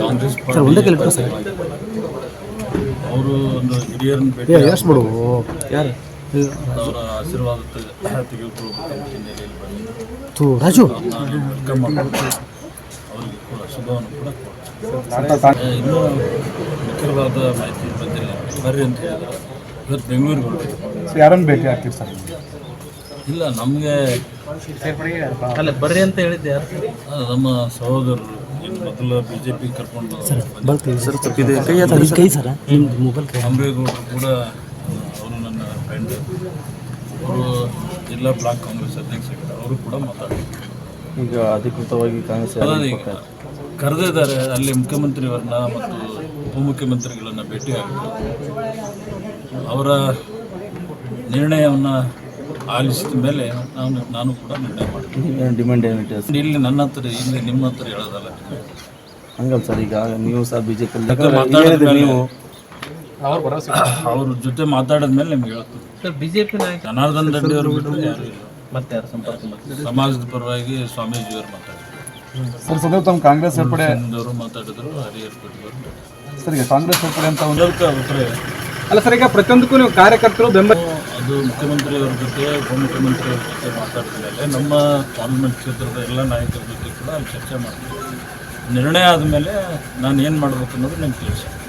Congress sir ಒಂದೇ ಕಲಿಬಿಟ್ಟು party sir? ಅವರು ಒಂದು ಹಿರಿಯರನ್ನು ಭೇಟಿ ಎಷ್ಟು ಬಿಡು ಯಾರು? ಅವರ ಆಶೀರ್ವಾದ ಹಿನ್ನೆಲೆಯಲ್ಲಿ ಬಂದಿದ್ದು ರಾಜು? ವೆಲ್ಕಮ್ ಅವರಿಗೆ ಕೂಡ ಶುಭವನ್ನು ಕೂಡ ಇನ್ನೂ ನಿಖರವಾದ ಮಾಹಿತಿ ಬಂದಿಲ್ಲ. ಬರ್ರಿ ಅಂತ ಹೇಳಿದ್ರು ಇವತ್ತು ಬೆಂಗಳೂರಿಗೆ ಹೊರಟಿದ್ರು ಯಾರನ್ನು ಭೇಟಿ ಆಗ್ತೀವಿ ಸರ್? ಇಲ್ಲ ನಮಗೆ ಅಲ್ಲ ಬರ್ರಿ ಅಂತ ಹೇಳಿದ್ದೆ ಯಾರು ನಮ್ಮ ಸಹೋದರರು. ಮೊದಲು ಬಿ ಜೆ ಪಿ ಕರ್ಕೊಂಡು ಸರ್. ಕೈ ಸರ್ ಕೈ ಸರ? ನಿಮ್ದು ಮೊಬೈಲ್ ಕೈ. ಅಂಬೇಗೌಡರು ಕೂಡ ಅವರು ನನ್ನ ಫ್ರೆಂಡ್ ಅವರು ಜಿಲ್ಲಾ ಬ್ಲಾಕ್ ಕಾಂಗ್ರೆಸ್ ಅಧ್ಯಕ್ಷರಾಗಿದ್ದಾರೆ ಅವರು ಕೂಡ ಮಾತಾಡಿದ್ರು ಈಗ ಅಧಿಕೃತವಾಗಿ ಕಾಂಗ್ರೆಸ್ ಕರೆದಿದ್ದಾರೆ ಅಲ್ಲಿ ಮುಖ್ಯಮಂತ್ರಿಯವರನ್ನ ಮತ್ತು ಉಪಮುಖ್ಯಮಂತ್ರಿಗಳನ್ನ ಭೇಟಿ ಅವರ ನಿರ್ಣಯವನ್ನು ಆಲಿಸಿದ ಮೇಲೆ ನಾನು ನಾನು ಕೂಡ ನಿರ್ಣಯ ಮಾಡ್ತೀನಿ. ಡಿಮ್ಯಾಂಡ್ ಏನಿದೆ ಇಲ್ಲಿ ನನ್ನ ಹತ್ರ ಇಲ್ಲಿ ನಿಮ್ಮ ಹತ್ರ ಹೇಳೋದಲ್ಲ. ಹಂಗಲ್ಲ ಸರ್ ಈಗ ನೀವು ಸಹ ಬಿ ಜೆ ಮಾತಾಡಿದ ಮೇಲೆ ನೀವು? ಅವ್ರು ಅವ್ರ ಜೊತೆ ಮಾತಾಡಿದ ಮೇಲೆ ನಿಮ್ಗೆ ಹೇಳ್ತೀನಿ. ಸರ್ ಬಿಜೆಪಿ ನಾಯಕ ಜನಾರ್ದನ್ ರೆಡ್ಡಿ ಅವರು ಬಿಟ್ಟರೆ ಯಾರು ಇಲ್ಲ. ಮತ್ತೆ ಯಾರು ಸಂಪರ್ಕ ಮಾಡ್ತಾರೆ? ಸಮಾಜದ ಪರವಾಗಿ ಸ್ವಾಮೀಜಿಯವರು ಮಾತಾಡಿದ್ರು. ಸರ್ ಸದ್ಯ ತಮ್ಮ ಕಾಂಗ್ರೆಸ್ ಸೇರ್ಪಡೆ ಅವರು ಮಾತಾಡಿದ್ರು ಹರಿಹರ್ ಸರ್ ಈಗ ಕಾಂಗ್ರೆಸ್ ಸೇರ್ಪಡೆ ಅಂತ ಒಂದು ಅಭಿಪ್ರಾಯ ಅಲ್ಲ ಸರ್, ಈಗ ಪ್ರತಿಯೊಂದಕ್ಕೂ ನೀವು ಕಾರ್ಯಕರ್ತರು, ಬೆಂಬಲ ಅದು ಮುಖ್ಯಮಂತ್ರಿಯವ್ರ ಜೊತೆ, ಉಪಮುಖ್ಯಮಂತ್ರಿಯವ್ರ ಜೊತೆ ಮಾತಾಡಿದ ಮೇಲೆ ನಮ್ಮ ಪಾರ್ಲಿಮೆಂಟ್ ಕ್ಷೇತ್ರದ ಎಲ್ಲ ನಾಯಕರ ಜೊತೆ ಕೂಡ ಅಲ್ಲಿ ಚರ್ಚೆ ಮಾಡ್ತೀವಿ. ನಿರ್ಣಯ ಆದಮೇಲೆ ನಾನು ಏನು ಮಾಡಬೇಕು ಅನ್ನೋದು ನಿಮ್ಗೆ ತಿಳಿಸಿ.